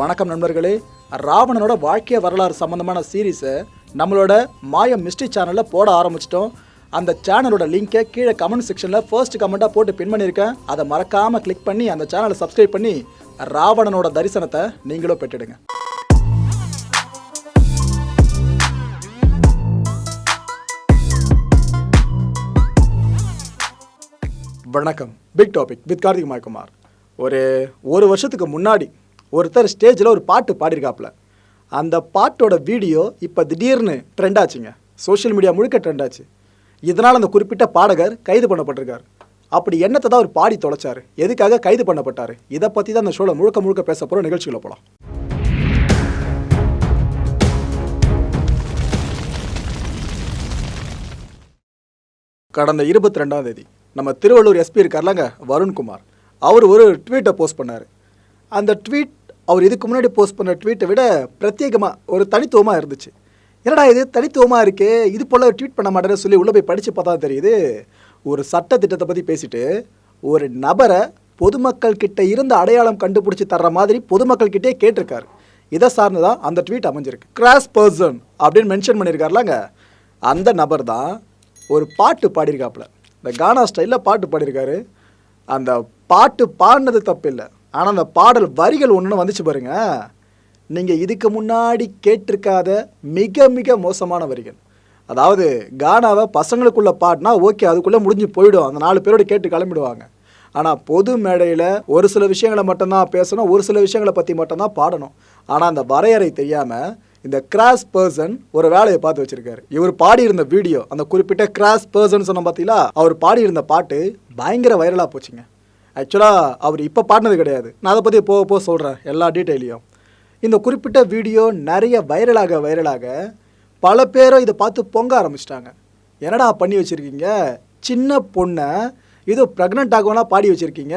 வணக்கம் நண்பர்களே. ராவணனோட வாழ்க்கை வரலாறு சம்மந்தமான சீரீஸை நம்மளோட மாயம் மிஸ்ட்ரி சேனலில் போட ஆரம்பிச்சிட்டோம். அந்த சேனலோட லிங்கை கீழே கமெண்ட் செக்ஷனில் ஃபர்ஸ்ட் கமெண்ட்டாக போட்டு பின் பண்ணியிருக்கேன். அதை மறக்காமல் கிளிக் பண்ணி அந்த சேனலை சப்ஸ்கிரைப் பண்ணி ராவணனோட தரிசனத்தை நீங்களும் பெற்றுடுங்க. வணக்கம். பிக் டாபிக் வித் கார்த்திக் மாய்குமார். ஒரு ஒரு வருஷத்துக்கு முன்னாடி ஒருத்தர் ஸ்டேஜில் ஒரு பாட்டு பாடியிருக்காப்புல. அந்த பாட்டோட வீடியோ இப்போ திடீர்னு ட்ரெண்ட் ஆச்சுங்க. சோஷியல் மீடியா முழுக்க ட்ரெண்ட் ஆச்சு. இதனால் அந்த குறிப்பிட்ட பாடகர் கைது பண்ணப்பட்டிருக்கார். அப்படி என்னத்தை தான் அவர் பாடி தொலைச்சார்? எதுக்காக கைது பண்ணப்பட்டார்? இதை பற்றி தான் அந்த ஷோவில் முழுக்க முழுக்க பேச போகிற நிகழ்ச்சிகளை போகலாம் கடந்த இருபத்தி ரெண்டாம் தேதி நம்ம திருவள்ளூர் எஸ்பி இருக்கார்லங்க வருண்குமார். அவர் ஒரு ட்வீட்டை போஸ்ட் பண்ணார். அந்த ட்வீட் அவர் இதுக்கு முன்னாடி போஸ்ட் பண்ண ட்வீட்டை விட பிரத்யேகமாக ஒரு தனித்துவமாக இருந்துச்சு. என்னடா இது? தனித்துவமாக இருக்கே. இது போல் ட்வீட் பண்ண மாட்டேன்னு சொல்லி உள்ளே போய் படித்து பார்த்தா தெரியுது. ஒரு சட்ட திட்டத்தை பற்றி பேசிட்டு ஒரு நபரை பொதுமக்கள் கிட்ட இருந்து அடையாளம் கண்டுபிடிச்சி தர்ற மாதிரி பொதுமக்கள் கிட்டே கேட்டிருக்காரு. இதை சார்ந்து தான் அந்த ட்வீட் அமைஞ்சிருக்கு. கிராஸ் பர்சன் அப்படின்னு மென்ஷன் பண்ணியிருக்காருலாங்க. அந்த நபர் தான் ஒரு பாட்டு பாடியிருக்காப்புல. இந்த கானா ஸ்டைலில் பாட்டு பாடியிருக்காரு. அந்த பாட்டு பாடினது தப்பு இல்லை ஆனால் அந்த பாடல் வரிகள் ஒன்று வந்துச்சு பாருங்க. நீங்கள் இதுக்கு முன்னாடி கேட்டிருக்காத மிக மிக மோசமான வரிகள். அதாவது கானாவை பசங்களுக்குள்ள பாடினா ஓகே அதுக்குள்ளே முடிஞ்சு போயிடும். அந்த நாலு பேரோட கேட்டு கிளம்பிடுவாங்க. ஆனால் பொது மேடையில் ஒரு சில விஷயங்களை மட்டும்தான் பேசணும் ஒரு சில விஷயங்களை பற்றி மட்டும்தான் பாடணும். ஆனால் அந்த வரையறை தெரியாமல் இந்த கிராஸ் பர்சன் ஒரு வேலையை பார்த்து வச்சிருக்காரு. இவர் பாடியிருந்த வீடியோ அந்த குறிப்பிட்ட கிராஸ் பர்சன் சொன்ன பார்த்தீங்களா அவர் பாடியிருந்த பாட்டு பயங்கர வைரலாக போச்சுங்க. ஆக்சுவலாக அவர் இப்போ பாடினது கிடையாது. நான் அதை பற்றி போக போக சொல்கிறேன் எல்லா டீட்டெயிலையும் இந்த குறிப்பிட்ட வீடியோ நிறைய வைரலாக வைரலாக பல பேரும் இதை பார்த்து பொங்க ஆரம்பிச்சிட்டாங்க. என்னடா பண்ணி வச்சுருக்கீங்க? சின்ன பொண்ணை இது ப்ரெக்னென்ட் ஆகும்னா பாடி வச்சுருக்கீங்க?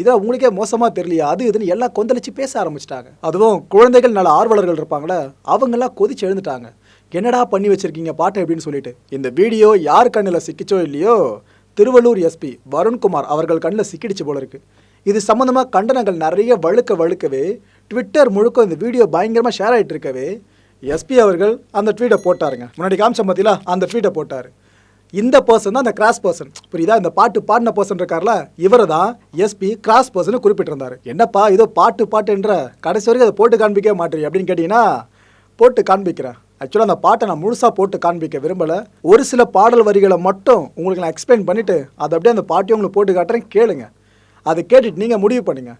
இதை உங்களுக்கே மோசமாக தெரியலையா? அது இதுன்னு எல்லாம் கொந்தளிச்சு பேச ஆரம்பிச்சிட்டாங்க. அதுவும் குழந்தைகள் நல்ல ஆர்வலர்கள் இருப்பாங்களே அவங்கெல்லாம் கொதிச்சு எழுந்துட்டாங்க. என்னடா பண்ணி வச்சுருக்கீங்க பாட்டு அப்படின்னு சொல்லிட்டு. இந்த வீடியோ யார் கண்ணில் சிக்கிச்சோ இல்லையோ திருவள்ளூர் எஸ்பி வருண்குமார் அவர்கள் கண்ணில் சிக்கிடுச்சு போல இருக்கு. இது சம்மந்தமாக கண்டனங்கள் நிறைய வழுக்க வழுக்கவே ட்விட்டர் முழுக்க இந்த வீடியோ பயங்கரமாக ஷேர் ஆகிட்டு இருக்கவே எஸ்பி அவர்கள் அந்த ட்வீட்டை போட்டாருங்க. முன்னாடி காமிச்ச பார்த்தீங்களா அந்த ட்வீட்டை போட்டார். இந்த பர்சன் தான் அந்த கிராஸ் பர்சன் புரியுதா? இந்த பாட்டு பாடின பர்சன் இருக்கார்ல இவரை தான் எஸ்பி கிராஸ் பர்சன் குறிப்பிட்டிருந்தார். என்னப்பா இதோ பாட்டு பாட்டுன்ற கடைசி வரைக்கும் அதை போட்டு காண்பிக்க மாட்டேறி அப்படின்னு கேட்டிங்கன்னா போட்டு காண்பிக்கிறேன். ஆக்சுவலாக அந்த பாட்டை நான் முழுசாக போட்டு காண்பிக்க விரும்பலை. ஒரு சில பாடல் வரிகளை மட்டும் உங்களுக்கு நான் எக்ஸ்பிளைன் பண்ணிவிட்டு அதை அப்படியே அந்த பாட்டியை உங்களுக்கு போட்டு காட்டுறேன் கேளுங்க. அதை கேட்டுட்டு நீங்கள் முடிவு பண்ணுங்க.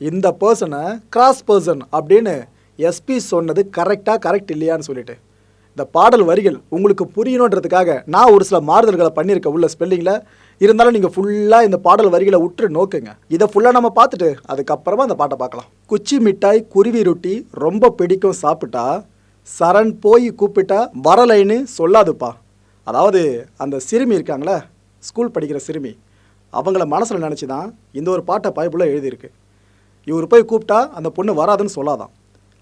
இந்த பர்சனை கிராஸ் பர்சன் அப்படின்னு எஸ்பி சொன்னது கரெக்டாக கரெக்ட் இல்லையான்னு சொல்லிட்டு. இந்த பாடல் வரிகள் உங்களுக்கு புரியணுன்றதுக்காக நான் ஒரு சில மாறுதல்களை பண்ணியிருக்கேன் உள்ள ஸ்பெல்லிங்கில் இருந்தாலும் நீங்கள் ஃபுல்லாக இந்த பாடல் வரிகளை உற்று நோக்குங்க. இதை ஃபுல்லாக நம்ம பார்த்துட்டு அதுக்கப்புறமா அந்த பாட்டை பார்க்கலாம். குச்சி மிட்டாய் குருவி ரொட்டி ரொம்ப பிடிக்கும் சாப்பிட்டா சரண் போய் கூப்பிட்டா வரலைன்னு சொல்லாதுப்பா. அதாவது அந்த சிறுமி இருக்காங்களே ஸ்கூல் படிக்கிற சிறுமி அவங்கள மனசில் நினச்சி தான் இந்த ஒரு பாட்டை பைபிளில் எழுதியிருக்கு. இவர் போய் கூப்பிட்டா அந்த பொண்ணு வராதுன்னு சொல்லாதான்.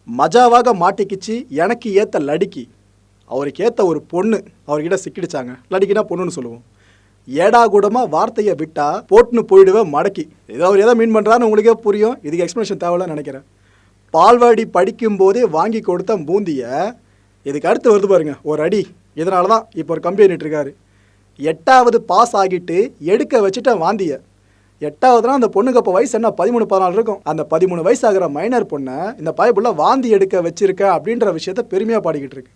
மஜாவாக மாட்டிக்கிச்சு எனக்கு ஏற்ற லடிக்கி. அவருக்கு ஏற்ற ஒரு பொண்ணு அவர்கிட்ட சிக்கிடுச்சாங்க. லடிக்கினா பொண்ணுன்னு சொல்லுவோம். ஏடா கூடமாக வார்த்தையை விட்டா போட்டுன்னு போயிடுவேன் மடக்கி. ஏதோ அவர் எதை மீன் பண்ணுறான்னு உங்களுக்கே புரியும். இதுக்கு எக்ஸ்ப்ளனேஷன் தேவையில்லன்னு நினைக்கிறேன். பால்வாடி படிக்கும்போதே வாங்கி கொடுத்த பூந்தியை இதுக்கு அடுத்து வருது பாருங்க ஒரு அடி. இதனால தான் இப்போ ஒரு கம்பி இருக்காரு. எட்டாவது பாஸ் ஆகிட்டு எடுக்க வச்சுட்டேன் வாந்திய. எட்டாவதுனா அந்த பொண்ணுக்கு அப்போ வயசு என்ன? பதிமூணு பதினாலு இருக்கும். அந்த பதிமூணு வயசு ஆகிற மைனர் பொண்ணை இந்த பயப்புள்ள வாந்தி எடுக்க வச்சிருக்க அப்படின்ற விஷயத்த பெருமையாக பாடிக்கிட்டு இருக்கு.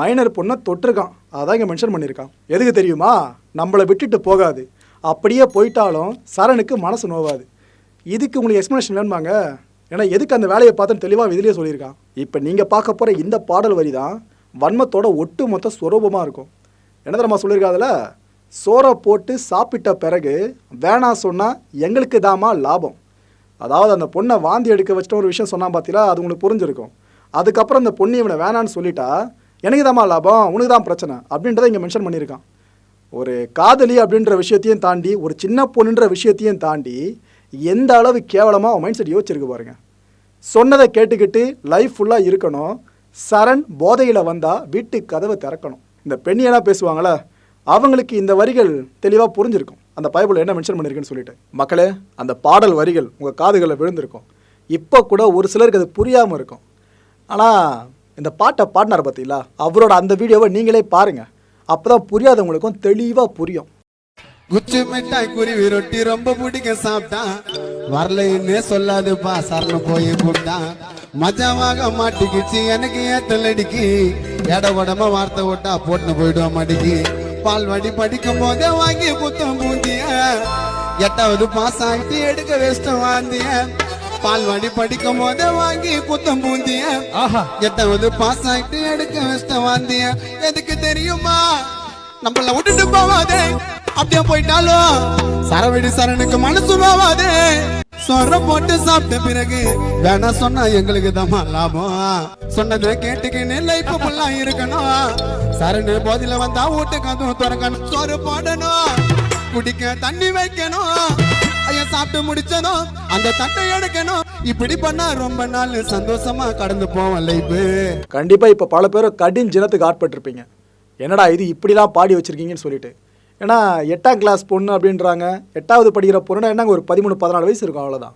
மைனர் பொண்ணை தொட்டிருக்கான். அதான் இங்கே மென்ஷன் பண்ணியிருக்கான். எதுக்கு தெரியுமா? நம்மளை விட்டுட்டு போகாது. அப்படியே போயிட்டாலும் சரணுக்கு மனசு நோவாது. இதுக்கு உங்களுக்கு எக்ஸ்ப்ளனேஷன் வேணுமாங்க? ஏன்னா எதுக்கு அந்த வேலையை பார்த்துன்னு தெளிவாக இதிலேயே சொல்லியிருக்கான் இப்போ நீங்கள் பார்க்க போகிற இந்த பாடல் வரி தான் வன்மத்தோட ஒட்டு மொத்த ஸ்வரூபமாக இருக்கும். என்ன தெரியுமா சொல்லியிருக்காதுல சோறை போட்டு சாப்பிட்ட பிறகு வேணா சொன்னால் எங்களுக்கு தாமா லாபம். அதாவது அந்த பொண்ணை வாந்தி எடுக்க வச்சுட்டு ஒரு விஷயம் சொன்னால் பார்த்தீங்களா அது உங்களுக்கு புரிஞ்சிருக்கும். அதுக்கப்புறம் அந்த பொண்ணு இவனை வேணான்னு சொல்லிட்டா எனக்கு தாமா லாபம் உனக்கு தான் பிரச்சனை அப்படின்றத இங்கே மென்ஷன் பண்ணியிருக்கான். ஒரு காதலி அப்படின்ற விஷயத்தையும் தாண்டி ஒரு சின்ன பொண்ணுன்ற விஷயத்தையும் தாண்டி எந்த அளவு கேவலமாக அவன் மைண்ட் செட் யோசிச்சிருக்கு பாருங்கள் சொன்னதை கேட்டுக்கிட்டு லைஃப் ஃபுல்லாக இருக்கணும். சரண் போதையில் வந்தால் வீட்டு கதவை திறக்கணும். இந்த பெண்ணியெல்லாம் பேசுவாங்களே அவங்களுக்கு இந்த வரிகள் தெளிவாக புரிஞ்சிருக்கும். அந்த பைபிள் என்ன மென்ஷன் பண்ணியிருக்குன்னு சொல்லிட்டு. மக்களே அந்த பாடல் வரிகள் உங்கள் காதுகளில் விழுந்திருக்கும். இப்போ கூட ஒரு சிலருக்கு அது புரியாமல் இருக்கும். ஆனால் இந்த பாட்டை பாடினார் பார்த்தீங்களா அவரோட அந்த வீடியோவை நீங்களே பாருங்கள் அப்போ தான் புரியாதவங்களுக்கும் தெளிவாக புரியும். குச்சி மிட்டாய் குருவி ரொட்டி ரொம்ப பிடிக்க சாப்பிட்டான் வரலைன்னே சொல்லாதுப்பா சரண போய் கூப்பிட்டான் மஜாவாக மாட்டிக்கிச்சு எனக்கு ஏத்தல் அடிக்கி. எட உடம்ப வார்த்தை விட்டா போட்டுன்னு போயிடுவோம் மடிக்கி. பால் வடி படிக்கும் போதே வாங்கி குத்தம் பூந்திய. எட்டாவது பாஸ் ஆகிட்டு எடுக்க வேஸ்டம் வாந்திய. பால் வடி படிக்கும் போதே வாங்கி குத்தம் பூந்திய. எட்டாவது பாஸ் ஆகிட்டு எடுக்க வேஸ்டம் வாந்திய. எதுக்கு தெரியுமா? நம்மள விட்டுட்டு போவாதே. அப்படியே போயிட்டாலும் சரவெடி சரணுக்கு மனசு நோவாதே சொர போட்டு சாப்பிட்ட பிறகு வேணா சொன்னா எங்களுக்கு தான் லாபம். சொன்னதை கேட்டுக்கின்னு இப்ப ஃபுல்லா இருக்கணும். சரணு போதில வந்தா வீட்டுக்கு அதுவும் திறக்கணும். சோறு போடணும். குடிக்க தண்ணி வைக்கணும். ஐயா சாப்பிட்டு முடிச்சதும் அந்த தட்டை எடுக்கணும். இப்படி பண்ணா ரொம்ப நாள் சந்தோஷமா கடந்து போவோம் லைஃபு. கண்டிப்பாக இப்போ பல பேரும் கடின் ஜனத்துக்கு ஆட்பட்டிருப்பீங்க. என்னடா இது இப்படிலாம் பாடி வச்சிருக்கீங்கன்னு சொல்லிட்டு. ஏன்னா எட்டாம் கிளாஸ் பொண்ணு அப்படின்றாங்க. எட்டாவது படிக்கிற பொண்ணுனா என்னங்க ஒரு பதிமூணு பதினாலு வயசு இருக்கும் அவ்வளோதான்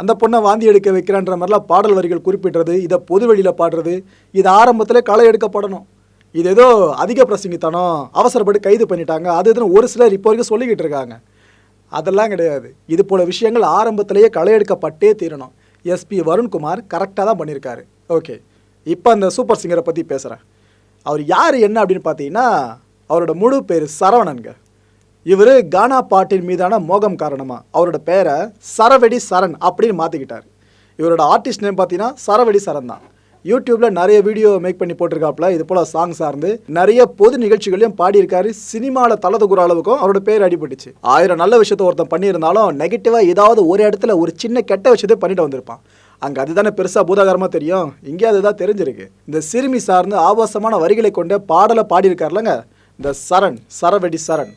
அந்த பொண்ணை வாந்தி எடுக்க வைக்கிறான்ற மாதிரிலாம் பாடல் வரிகள் குறிப்பிடுறது இதை பொதுவெளியில் பாடுறது இது ஆரம்பத்தில் களை எடுக்கப்படணும். இது ஏதோ அதிக பிரசங்கித்தனம் அவசரப்பட்டு கைது பண்ணிட்டாங்க அது இதுன்னு ஒரு சிலர் இப்போ வரைக்கும் சொல்லிக்கிட்டு இருக்காங்க. அதெல்லாம் கிடையாது. இது போல விஷயங்கள் ஆரம்பத்திலேயே களை எடுக்கப்பட்டே தீரணும். எஸ்பி வருண்குமார் கரெக்டாக தான் பண்ணியிருக்காரு. ஓகே. இப்போ அந்த சூப்பர் சிங்கரை பற்றி பேசுகிறேன் அவர் யார் என்ன அப்படின்னு பார்த்தீங்கன்னா அவரோட முழு பேர் சரவணனுங்க இவர் கானா பாட்டின் மீதான மோகம் காரணமாக அவரோட பேரை சரவெடி சரண் அப்படின்னு மாற்றிக்கிட்டார் இவரோட ஆர்டிஸ்ட் நேம் பார்த்தீங்கன்னா சரவெடி சரண் தான். யூடியூப்பில் நிறைய வீடியோ மேக் பண்ணி போட்டிருக்காப்புல இது போல் சாங் சார்ந்து நிறைய பொது நிகழ்ச்சிகளையும் பாடியிருக்காரு. சினிமாவில் தலதுக்குற அளவுக்கும் அவரோட பேர் அடிபட்டுச்சு. ஆயிரம் நல்ல விஷயத்த ஒருத்தன் பண்ணியிருந்தாலும் நெகட்டிவாக ஏதாவது ஒரு இடத்துல ஒரு சின்ன கெட்ட விஷயத்தை பண்ணிட்டு வந்திருப்பான். அங்கே அதுதானே பெருசாக பூதாகரமாக தெரியும். இங்கே அதுதான் தெரிஞ்சிருக்கு. இந்த சிறுமி சார்ந்து ஆபாசமான வரிகளை கொண்ட பாடலை பாடியிருக்காருலங்க இந்த சரண் சரவெடி சரண்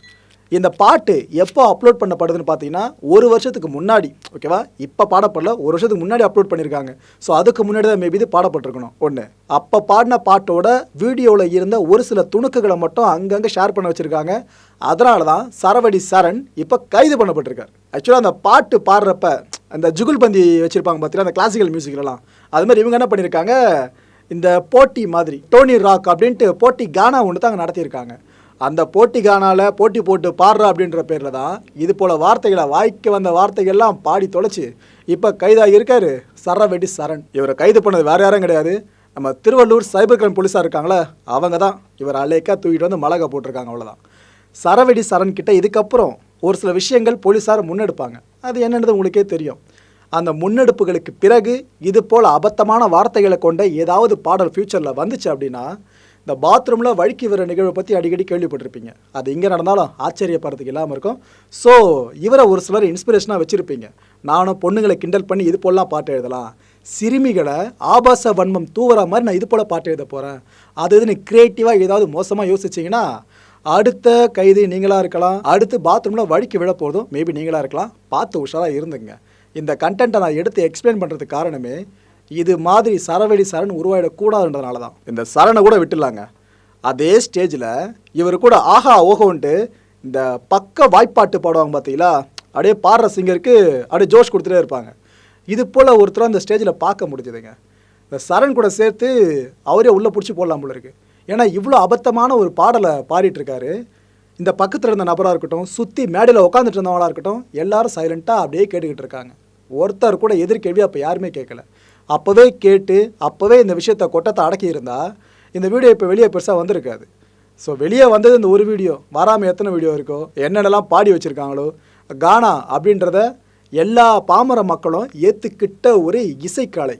இந்த பாட்டு எப்போ அப்லோட் பண்ணப்படுதுன்னு பார்த்தீங்கன்னா ஒரு வருஷத்துக்கு முன்னாடி ஓகேவா இப்போ பாடப்படல ஒரு வருஷத்துக்கு முன்னாடி அப்லோட் பண்ணியிருக்காங்க ஸோ அதுக்கு முன்னாடி தான் மேபி இது பாடப்பட்டிருக்கணும். ஒன்று அப்போ பாடின பாட்டோட வீடியோவில் இருந்த ஒரு சில துணுக்குகளை மட்டும் அங்கங்கே ஷேர் பண்ண வச்சுருக்காங்க. அதனால தான் சரவடி சரண் இப்போ கைது பண்ணப்பட்டிருக்கார். ஆக்சுவலாக அந்த பாட்டு பாடுறப்ப அந்த ஜுகுல்பந்தி வச்சுருப்பாங்க பார்த்தீங்கன்னா அந்த கிளாசிக்கல் மியூசிக்லலாம் அது மாதிரி இவங்க என்ன பண்ணியிருக்காங்க இந்த போட்டி மாதிரி டோனி ராக் அப்படின்ட்டு போட்டி கானா ஒன்று தான் அங்கே நடத்தியிருக்காங்க. அந்த போட்டி கானால போட்டி போட்டு பாடுறா அப்படின்ற பேரில் தான் இது போல் வார்த்தைகளை வாய்க்கு வந்த வார்த்தைகள்லாம் பாடி தொலைச்சி இப்போ கைதாக இருக்காரு சரவெடி சரண். இவரை கைது பண்ணது வேற யாரும் கிடையாது. நம்ம திருவள்ளூர் சைபர் கிரைம் போலீஸாக இருக்காங்களே அவங்க தான். இவர் அலேக்காக தூக்கிட்டு வந்து மலகை போட்டிருக்காங்க அவ்வளோதான் சரவெடி சரண் கிட்ட இதுக்கப்புறம் ஒரு சில விஷயங்கள் போலீஸார் முன்னெடுப்பாங்க. அது என்னன்றது உங்களுக்கே தெரியும். அந்த முன்னெடுப்புகளுக்கு பிறகு இது போல் அபத்தமான வார்த்தைகளை கொண்ட ஏதாவது பாடல் ஃப்யூச்சரில் வந்துச்சு அப்படின்னா இந்த பாத்ரூமில் வழுக்கி வர நிகழ்வை பற்றி அடிக்கடி கேள்விப்பட்டிருப்பீங்க. அது இங்கே நடந்தாலும் ஆச்சரியப்படுறதுக்கு இல்லாமல் இருக்கும். ஸோ இவரை ஒரு சிலர் இன்ஸ்பிரேஷனாக வச்சுருப்பீங்க. நானும் பொண்ணுங்களை கிண்டல் பண்ணி இது போலலாம் பாட்டு எழுதலாம். சிறுமிகளை ஆபாச வன்மம் தூவுற மாதிரி நான் இது போல் பாட்டு எழுத போகிறேன் அது இதுன்னு க்ரியேட்டிவாக ஏதாவது மோசமாக யோசிச்சிங்கன்னா அடுத்த கைது நீங்களாக இருக்கலாம். அடுத்து பாத்ரூமில் வழுக்கி விழ போதும் மேபி நீங்களாக இருக்கலாம். பார்த்து உஷாராக இருந்துங்க. இந்த கண்டென்ட்டை நான் எடுத்து எக்ஸ்பிளைன் பண்ணுறதுக்கு காரணமே இது மாதிரி சரவெடி சரண் உருவாயிடக்கூடாதுன்றதுனால தான் இந்த சரணை கூட விட்டுலாங்க அதே ஸ்டேஜில் இவர் கூட ஆஹா ஓஹோன்ட்டு இந்த பக்க வாய்ப்பாட்டு பாடுவாங்க பார்த்தீங்களா அப்படியே பாடுற சிங்கருக்கு அப்படியே ஜோஷ் கொடுத்துட்டே இருப்பாங்க. இது போல் ஒருத்தர் அந்த ஸ்டேஜில் பார்க்க முடிஞ்சதுங்க. இந்த சரண் கூட சேர்த்து அவரே உள்ளே பிடிச்சி போடலாம் போல இருக்கு. ஏன்னா இவ்வளோ அபத்தமான ஒரு பாடலை பாடிட்டுருக்காரு. இந்த பக்கத்தில் இருந்த நபராக இருக்கட்டும் சுற்றி மேடையில் உட்காந்துட்டு இருந்தவங்களாக இருக்கட்டும் எல்லாரும் சைலண்ட்டாக அப்படியே கேட்டுக்கிட்டு இருக்காங்க. ஒருத்தர் கூட எதிர்கேள்வி அப்போ யாருமே கேட்கல. அப்போவே கேட்டு அப்போவே இந்த விஷயத்தை கொட்டத்தை அடக்கி இருந்தால் இந்த வீடியோ இப்போ வெளியே பெருசாக வந்திருக்காது. ஸோ வெளியே வந்தது இந்த ஒரு வீடியோ. வராமல் எத்தனை வீடியோ இருக்கோ என்னென்னலாம் பாடி வச்சுருக்காங்களோ கானா அப்படின்றத எல்லா பாமர மக்களும் ஏற்றுக்கிட்ட ஒரு இசைக்கலை.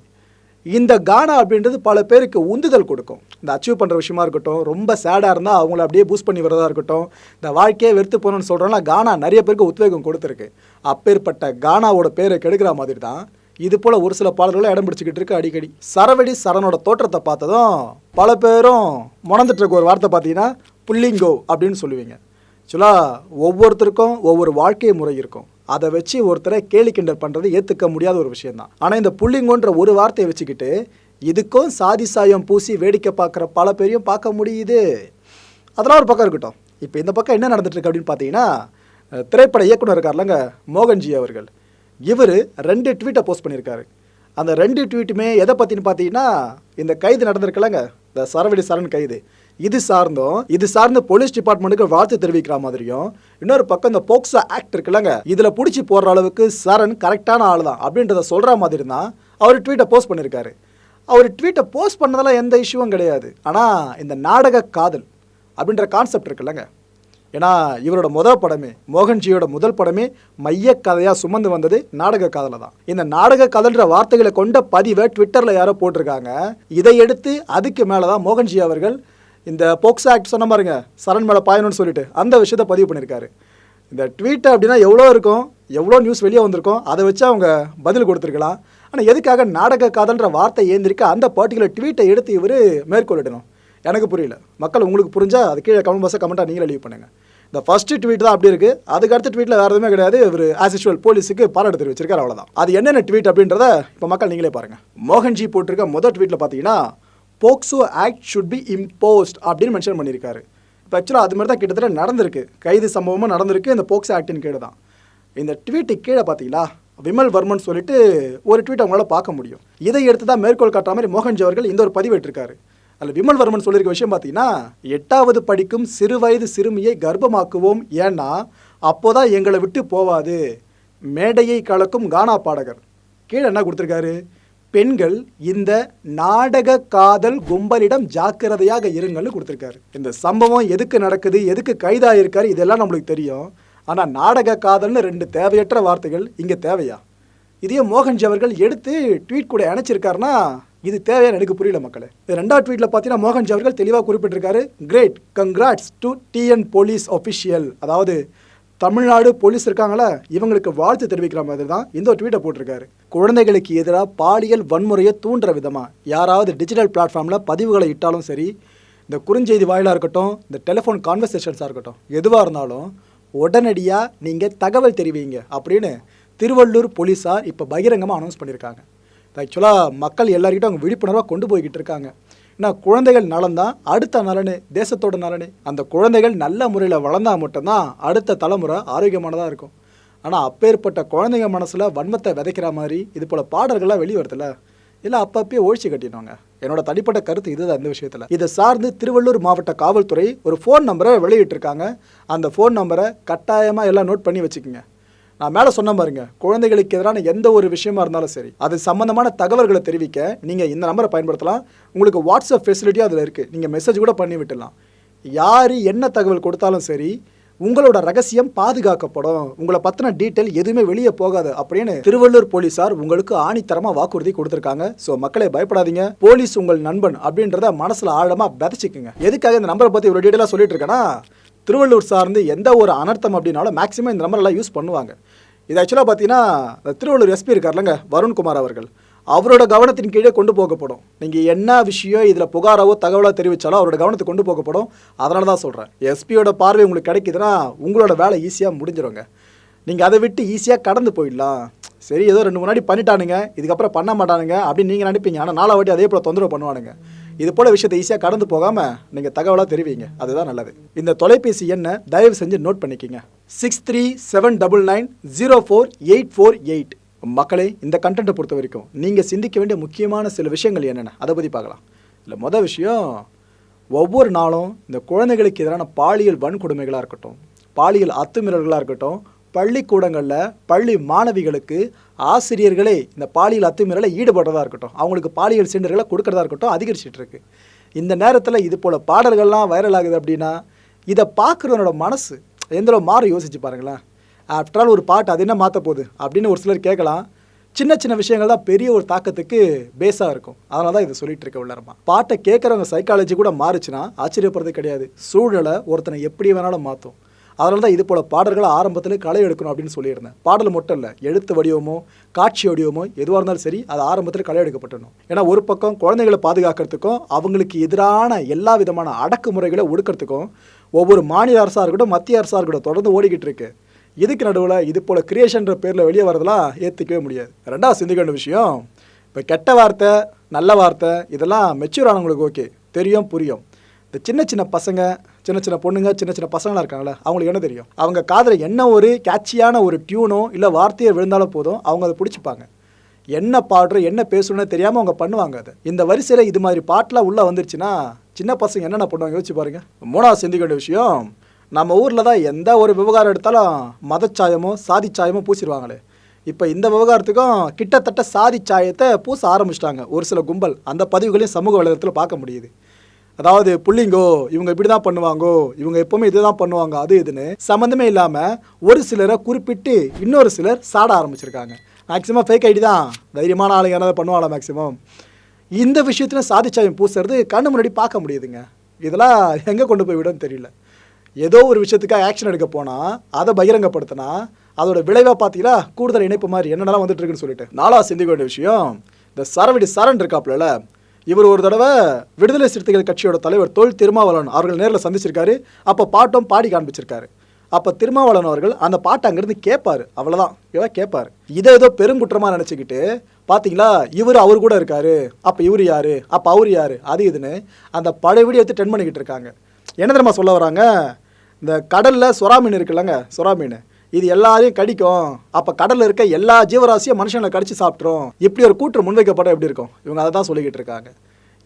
இந்த கானா அப்படின்றது பல பேருக்கு உந்துதல் கொடுக்கும். இந்த அச்சீவ் பண்ணுற விஷயமா இருக்கட்டும் ரொம்ப சேடாக இருந்தால் அவங்கள அப்படியே பூஸ்ட் பண்ணி வரதா இருக்கட்டும் இந்த வாழ்க்கையே வெறுத்து போகணும்னு சொல்கிறோம்னா கானா நிறைய பேருக்கு உத்வேகம் கொடுத்துருக்கு. அப்பேற்பட்ட கானாவோட பேரை கெடுக்கிற மாதிரி தான் இது போல் ஒரு சில பாடல்களும் இடம் பிடிச்சிக்கிட்டு இருக்கு அடிக்கடி. சரவெடி சரணோட தோற்றத்தை பார்த்ததும் பல பேரும் முணந்துட்டு இருக்க ஒரு வார்த்தை பார்த்தீங்கன்னா புல்லிங்கோ அப்படின்னு சொல்லுவீங்க. ஆக்சுவலாக ஒவ்வொருத்தருக்கும் ஒவ்வொரு வாழ்க்கை முறை இருக்கும். அதை வச்சு ஒருத்தரை கேலி கிண்டல் பண்ணுறது ஏற்றுக்க முடியாத ஒரு விஷயம்தான். ஆனால் இந்த புள்ளிங்கோன்ற ஒரு வார்த்தையை வச்சுக்கிட்டு இதுக்கும் சாதி சாயம் பூசி வேடிக்கை பார்க்குற பல பேரையும் பார்க்க முடியுது. அதெல்லாம் ஒரு பக்கம் இருக்கட்டும். இப்போ இந்த பக்கம் என்ன நடந்துட்டு இருக்கு அப்படின்னு பார்த்தீங்கன்னா திரைப்பட இயக்குனர் இருக்கார்லங்க மோகன்ஜி அவர்கள். இவர் ரெண்டு ட்வீட்டை போஸ்ட் பண்ணியிருக்காரு. அந்த ரெண்டு ட்வீட்டுமே எதை பற்றின்னு பார்த்தீங்கன்னா இந்த கைது நடந்திருக்கலங்க இந்த சரவடி சரண் கைது. இது சார்ந்தும் இது சார்ந்த போலீஸ் டிபார்ட்மெண்ட்டுக்கு வாழ்த்து தெரிவிக்கிற மாதிரியும் இன்னொரு பக்கம் இந்த போக்சோ ஆக்ட் இருக்குல்லங்க இதில் பிடிச்சி போடுற அளவுக்கு சரண் கரெக்டான ஆள் தான் அப்படின்றத சொல்கிற மாதிரி தான் அவர் ட்வீட்டை போஸ்ட் பண்ணியிருக்காரு. அவர் ட்வீட்டை போஸ்ட் பண்ணதெல்லாம் எந்த இஷ்யூவும் கிடையாது. ஆனால் இந்த நாடக காதல் அப்படின்ற கான்செப்ட் இருக்குல்லங்க. ஏன்னா இவரோட முதல் படமே மோகன்ஜியோட முதல் படமே மைய கதையாக சுமந்து வந்தது நாடக காதலை தான். இந்த நாடக காதல்ன்ற வார்த்தைகளை கொண்ட பதிவை ட்விட்டரில் யாரோ போட்டிருக்காங்க. இதை எடுத்து அதுக்கு மேலே தான் மோகன்ஜி அவர்கள் இந்த போக்சோ ஆக்ட் சொன்ன பாருங்க சரண் மேலே பாயணும்னு சொல்லிட்டு அந்த விஷயத்தை பதிவு பண்ணியிருக்காரு இந்த ட்வீட்டை அப்படின்னா எவ்வளோ இருக்கும் எவ்வளோ நியூஸ் வெளியே வந்திருக்கும் அதை வச்சு அவங்க பதில் கொடுத்துருக்கலாம். ஆனால் எதுக்காக நாடக காதல்ன்ற வார்த்தை ஏந்திருக்க அந்த பர்டிகுலர் ட்வீட்டை எடுத்து இவர் மேற்கொள்ளிடணும் எனக்கு புரியல. மக்கள் உங்களுக்கு புரிஞ்சால் அது கீழே கமெண்ட் பாக்ஸை கமெண்ட்டாக நீங்களே லீவ் பண்ணுங்க. இந்த ஃபர்ஸ்ட் ட்வீட் தான் அப்படி இருக்கு. அதுக்கு அடுத்த ட்வீட்டில் வேறு எதுவுமே கிடையாது. இவர் ஆஸ் யூஷுவல் போலீஸுக்கு பாராட்டு தெரிவிச்சிருக்காரு அவ்வளோதான் அது என்னென்ன ட்வீட் அப்படின்றத இப்போ மக்கள் நீங்களே பாருங்க. மோகன்ஜி போட்டிருக்க முதல் ட்வீட்டில் பார்த்தீங்கன்னா POCSO act should be imposed அப்படின்னு மென்ஷன் பண்ணியிருக்காரு. இப்போ ஆக்சுவலாக அது மாதிரி தான் கிட்டத்தட்ட நடந்திருக்கு. கைது சம்பவமும் நடந்திருக்கு. இந்த போக்சோ ஆக்டின் கீழே தான். இந்த ட்வீட்டு கீழே பார்த்தீங்களா விமல் வர்மன் சொல்லிட்டு ஒரு ட்வீட் அவங்களால பார்க்க முடியும். இதை எடுத்து தான் மேற்கோள் காட்டுற மாதிரி மோகன்ஜி அவர்கள் இந்த ஒரு பதிவேற்றிருக்காரு அதில் விமல் வர்மன் சொல்லியிருக்க விஷயம் பார்த்தீங்கன்னா எட்டாவது படிக்கும் சிறு வயது சிறுமியை கர்ப்பமாக்குவோம். ஏன்னா அப்போதான் எங்களை விட்டு போவாது. மேடையை கலக்கும் கானா பாடகர். கீழே என்ன கொடுத்துருக்காரு? பெண்கள் இந்த நாடக காதல் கும்பலிடம் ஜாக்கிரதையாக இருங்கள்னு கொடுத்துருக்காரு. இந்த சம்பவம் எதுக்கு நடக்குது? எதுக்கு கைதாயிருக்காரு? இதெல்லாம் நம்மளுக்கு தெரியும். ஆனால் நாடக காதல்னு ரெண்டு தேவையற்ற வார்த்தைகள் இங்கே தேவையா? இதையே மோகன்ஜி அவர்கள் எடுத்து ட்வீட் கூட இணைச்சிருக்காருன்னா இது தேவையான எனக்கு புரியல மக்களே. இது ரெண்டாவது ட்வீட்டில் பார்த்தீங்கன்னா மோகன்ஜி அவர்கள் தெளிவாக குறிப்பிட்டிருக்காரு. Great congrats to TN police official அதாவது தமிழ்நாடு போலீஸ் இருக்காங்களா இவங்களுக்கு வாழ்த்து தெரிவிக்கிற மாதிரி தான் இந்த ஒரு ட்வீட்டை போட்டிருக்காரு. குழந்தைகளுக்கு எதிராக பாலியல் வன்முறையை தூண்டுற விதமாக யாராவது டிஜிட்டல் பிளாட்ஃபார்மில் பதிவுகளை இட்டாலும் சரி இந்த குறுஞ்செய்தி வாயிலாக இருக்கட்டும் இந்த டெலிஃபோன் கான்வர்சேஷன்ஸாக இருக்கட்டும் எதுவாக இருந்தாலும் உடனடியாக நீங்கள் தகவல் தெரிவிங்க அப்படின்னு திருவள்ளூர் போலீஸார் இப்போ பகிரங்கமாக அனௌன்ஸ் பண்ணியிருக்காங்க ஆக்சுவலாக மக்கள் எல்லார்கிட்டும் அவங்க விழிப்புணர்வாக கொண்டு போய்கிட்டு இருக்காங்க. ஏன்னா குழந்தைகள் நலன் தான் அடுத்த நலனு தேசத்தோட நலனு. அந்த குழந்தைகள் நல்ல முறையில் வளர்ந்தால் மட்டும்தான் அடுத்த தலைமுறை ஆரோக்கியமானதாக இருக்கும். ஆனால் அப்பேற்பட்ட குழந்தைங்க மனசில் வன்மத்தை விதைக்கிற மாதிரி இது போல் பாடல்கள்லாம் வெளியே வருதுல்ல இல்லை அப்பப்பயே ஒழிச்சு கட்டிடுவாங்க. என்னோட தனிப்பட்ட கருத்து இதுதான் இந்த விஷயத்தில். இதை சார்ந்து திருவள்ளூர் மாவட்ட காவல்துறை ஒரு ஃபோன் நம்பரை வெளியிட்டிருக்காங்க. அந்த ஃபோன் நம்பரை கட்டாயமாக எல்லாம் நோட் பண்ணி வச்சுக்கோங்க. நான் மேலே சொன்ன பாருங்க குழந்தைகளுக்கு எதிரான எந்த ஒரு விஷயமா இருந்தாலும் சரி அது சம்மந்தமான தகவல்களை தெரிவிக்க நீங்கள் இந்த நம்பரை பயன்படுத்தலாம். உங்களுக்கு வாட்ஸ்அப் ஃபெசிலிட்டியும் அதில் இருக்குது நீங்கள் மெசேஜ் கூட பண்ணி விட்டுலாம் யார் என்ன தகவல் கொடுத்தாலும் சரி உங்களோட ரகசியம் பாதுகாக்கப்படும். உங்களை பற்றின டீட்டெயில் எதுவுமே வெளியே போகாது அப்படின்னு திருவள்ளூர் போலீசார் உங்களுக்கு ஆணித்தரமாக வாக்குறுதி கொடுத்துருக்காங்க. ஸோ மக்களே பயப்படாதீங்க. போலீஸ் உங்கள் நண்பன் அப்படின்றத மனசில் ஆழமாக விதைச்சிக்குங்க எதுக்காக இந்த நம்பரை பற்றி இவ்வளோ டீட்டெயிலாக சொல்லிட்டு இருக்கேன்னா திருவள்ளூர் சார்ந்து எந்த ஒரு அனர்த்தம் அப்படின்னாலும் மேக்ஸிமம் இந்த நம்பரெல்லாம் யூஸ் பண்ணுவாங்க. இது ஆக்சுவலாக பார்த்தீங்கன்னா திருவள்ளூர் எஸ்பி இருக்கார்லங்க வருண்குமார் அவர்கள். அவரோட கவனத்தின் கீழே கொண்டு போகப்படும். நீங்கள் என்ன விஷயம் இதில் புகாராவோ தகவலாக தெரிவித்தாலும் அவரோட கவனத்தை கொண்டு போகப்படும். அதனால தான் சொல்கிறேன் எஸ்பியோட பார்வை உங்களுக்கு கிடைக்குதுன்னா உங்களோட வேலை ஈஸியாக முடிஞ்சிருங்க. நீங்கள் அதை விட்டு ஈஸியாக கடந்து போயிடலாம். சரி ஏதோ ரெண்டு முன்னாடி பண்ணிட்டானுங்க இதுக்கப்புறம் பண்ண மாட்டானுங்க அப்படின்னு நீங்கள் நினைப்பீங்க. ஆனால் நாலா வாட்டி அதே போல் தொந்தரவு பண்ணுவானுங்க. இது போல் விஷயத்தை ஈஸியாக கடந்து போகாமல் நீங்கள் தகவலாக தெரிவிங்க. அதுதான் நல்லது. இந்த தொலைபேசி எண்ணை தயவு செஞ்சு நோட் பண்ணிக்கிங்க. Six three seven double nine zero four eight four eight மக்களே இந்த கண்டென்ட்டை பொறுத்த வரைக்கும் நீங்கள் சிந்திக்க வேண்டிய முக்கியமான சில விஷயங்கள் என்னென்ன? அதை பற்றி பார்க்கலாம். இல்லை மொதல் விஷயம் ஒவ்வொரு நாளும் இந்த குழந்தைகளுக்கு எதிரான பாலியல் வன்கொடுமைகளாக இருக்கட்டும் பாலியல் அத்துமீறல்களாக இருக்கட்டும் பள்ளிக்கூடங்களில் பள்ளி மாணவிகளுக்கு ஆசிரியர்களே இந்த பாலியல் அத்துமீறலை ஈடுபடுறதா இருக்கட்டும் அவங்களுக்கு பாலியல் சிண்டர்களை கொடுக்கறதா இருக்கட்டும் அதிகரிச்சிட்டு இருக்கு. இந்த நேரத்தில் இது போல் பாடல்கள்லாம் வைரல் ஆகுது அப்படின்னா இதை பார்க்குறவனோட மனசு எந்த மாறும்? யோசிச்சு பாருங்களேன். ஆஃப்டர் ஆல் ஒரு பாட்டு அது என்ன மாற்ற போகுது? அப்படின்னு ஒரு சிலர் கேட்கலாம். சின்ன சின்ன விஷயங்கள் தான் பெரிய ஒரு தாக்கத்துக்கு பேஸாக இருக்கும். அதனால தான் இதை சொல்லிட்டு இருக்க உள்ளரமா. பாட்டை கேட்குறவங்க சைக்காலஜி கூட மாறுச்சுன்னா ஆச்சரியப்படுறது கிடையாது. சூழலை ஒருத்தனை எப்படி வேணாலும் மாற்றும் அதனால தான் இது போல பாடல்களை ஆரம்பத்தில் களை எடுக்கணும் அப்படின்னு சொல்லியிருந்தேன். பாடல் மட்டும் இல்லை எழுத்து வடிவமோ காட்சி வடிவமோ எதுவாக இருந்தாலும் சரி அது ஆரம்பத்தில் களை எடுக்கப்பட்டணும் ஏன்னா ஒரு பக்கம் குழந்தைகளை பாதுகாக்கிறதுக்கும் அவங்களுக்கு எதிரான எல்லா விதமான அடக்குமுறைகளை ஒடுக்கிறதுக்கும் ஒவ்வொரு மாநில அரசாக இருக்கட்டும் மத்திய அரசாக இருக்கட்டும் தொடர்ந்து ஓடிக்கிட்டு இருக்குது இதுக்கு நடுவில் இது போல் கிரியேஷன்ற பேரில் வெளியே வரதெல்லாம் ஏற்றுக்கவே முடியாது. ரெண்டாவது சிந்திக்க வேண்டிய விஷயம். இப்போ கெட்ட வார்த்தை நல்ல வார்த்தை இதெல்லாம் மெச்சூர் ஆனவங்களுக்கு ஓகே தெரியும் புரியும். இந்த சின்ன சின்ன பசங்க சின்ன சின்ன பொண்ணுங்க சின்ன சின்ன பசங்களாக இருக்காங்களே அவங்களுக்கு என்ன தெரியும்? அவங்க காதில் என்ன ஒரு கேட்சியான ஒரு டியூனோ இல்லை வார்த்தையோ விழுந்தாலும் போதும் அவங்க அதை பிடிச்சிப்பாங்க. என்ன பாடுறோம் என்ன பேசணும்னு தெரியாமல் அவங்க பண்ணுவாங்க அதை. இந்த வரிசையில் இது மாதிரி பாட்டெலாம் உள்ளே வந்துருச்சுன்னா சின்ன பசங்க என்னென்ன பண்ணுவாங்க யோசிச்சு பாருங்கள் மூணாவது சிந்திக்க வேண்டிய விஷயம் நம்ம ஊரில் தான் எந்த ஒரு விவகாரம் எடுத்தாலும் மதச்சாயமோ சாதிச்சாயமோ பூசிடுவாங்களே இப்போ இந்த விவகாரத்துக்கும் கிட்டத்தட்ட சாதி சாயத்தை பூச ஆரம்பிச்சிட்டாங்க. ஒரு சில கும்பல். அந்த பதிவுகளையும் சமூக வலைதளத்தில் பார்க்க முடியுது. அதாவது புள்ளிங்கோ இவங்க இப்படி தான் பண்ணுவாங்கோ இவங்க எப்பவுமே இதுதான் பண்ணுவாங்க அது இதுன்னு சம்மந்தமே இல்லாமல் ஒரு சிலரை குறிப்பிட்டு இன்னொரு சிலர் சாட ஆரம்பிச்சிருக்காங்க. மேக்ஸிமம் ஃபேக் ஐடி தான். தைரியமான ஆளுங்க யாராவது பண்ணுவாங்களா மேக்ஸிமம் இந்த விஷயத்துல சாதிச்சாயம் பூசுறது கண்ணு முன்னாடி பார்க்க முடியுதுங்க. இதெல்லாம் எங்கே கொண்டு போய் விடும் தெரியல. ஏதோ ஒரு விஷயத்துக்காக ஆக்ஷன் எடுக்க போனால் அதை பகிரங்கப்படுத்தினா அதோட விளைவாக பார்த்தீங்களா? கூடுதல் இணைப்பு மாதிரி என்னென்னலாம் வந்துட்டு இருக்குன்னு சொல்லிட்டு. நாலா சிந்திக்க வேண்டிய விஷயம் இந்த சரவடி சரண் இருக்காப்புல இவர் ஒரு தடவை விடுதலை சிறுத்தைகள் கட்சியோட தலைவர் தொல் திருமாவளவன் அவர்கள் நேரில் சந்திச்சிருக்காரு. அப்போ பாட்டும் பாடி காண்பிச்சிருக்காரு. அப்போ திருமாவளவன் அவர்கள் அந்த பாட்டை அங்கேருந்து கேட்பார் அவ்வளோதான் இவ கேட்பார் இதை ஏதோ பெருங்குற்றமாக நினச்சிக்கிட்டு பார்த்தீங்களா இவர் அவர் கூட இருக்காரு. அப்போ இவர் யார்? அப்போ அவர் யார்? அது இதுன்னு அந்த பழைய வீடியோ எடுத்து டென் பண்ணிக்கிட்டு இருக்காங்க. என்ன தெரியுமா சொல்ல வராங்க? இந்த கடலில் சுறா மீன் இருக்குல்லங்க சுறா மீன். இது எல்லாரையும் கடிக்கும். அப்போ கடலில் இருக்க எல்லா ஜீவராசியும் மனுஷங்களை கடிச்சு சாப்பிட்ரும் இப்படி ஒரு கூற்று முன்வைக்கப்பட எப்படி இருக்கும்? இவங்க அதை தான் சொல்லிக்கிட்டு இருக்காங்க.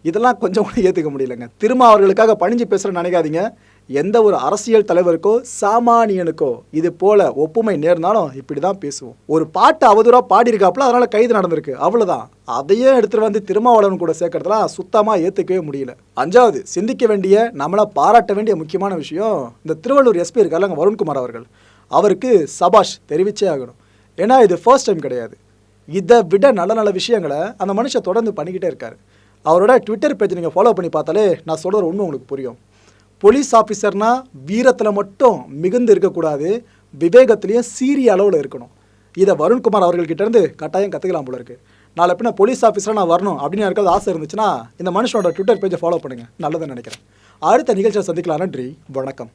இதெல்லாம் கொஞ்சம் கூட ஏற்றுக்க முடியலங்க. திரும்ப அவர்களுக்காக பணிஞ்சு பேசுகிறேன்னு நினைக்காதீங்க. எந்த ஒரு அரசியல் தலைவருக்கோ சாமானியனுக்கோ இது போல ஒப்புமை நேர்ந்தாலும் இப்படி தான் பேசுவோம். ஒரு பாட்டு அவதூறாக பாடியிருக்காப்புல அதனால் கைது நடந்திருக்கு. அவ்வளோதான் அதையே எடுத்துகிட்டு வந்து திருமாவளவன் கூட சேர்க்கறதுலாம் சுத்தமாக ஏற்றுக்கவே முடியல. அஞ்சாவது சிந்திக்க வேண்டிய நம்மளை பாராட்ட வேண்டிய முக்கியமான விஷயம் இந்த திருவள்ளூர் எஸ்பி இருக்காருங்க வருண்குமார் அவர்கள். அவருக்கு சபாஷ் தெரிவிச்சே ஆகணும். ஏன்னா இது ஃபர்ஸ்ட் டைம் கிடையாது. இதை விட நல்ல நல்ல விஷயங்களை அந்த மனுஷன் தொடர்ந்து பண்ணிக்கிட்டே இருக்கார். அவரோட ட்விட்டர் பேஜ் நீங்கள் ஃபாலோ பண்ணி பார்த்தாலே நான் சொல்கிற உண்மை உங்களுக்கு புரியும். போலீஸ் ஆஃபீஸர்னால் வீரத்தில் மட்டும் மிகுந்து இருக்கக்கூடாது விவேகத்திலையும் சீரிய அளவில் இருக்கணும். இதை வருண்குமார் அவர்கள்கிட்டேருந்து கட்டாயம் கற்றுக்கலாம் போல இருக்குது நாளை பின்ன போலீஸ் ஆஃபீஸராக நான் வரணும் அப்படின்னு யாருக்காவது ஆசை இருந்துச்சுன்னா இந்த மனுஷனோட ட்விட்டர் பேஜை ஃபாலோ பண்ணுங்கள் நல்லதுன்னு நினைக்கிறேன். அடுத்த நிகழ்ச்சியை சந்திக்கலாம். நன்றி. வணக்கம்.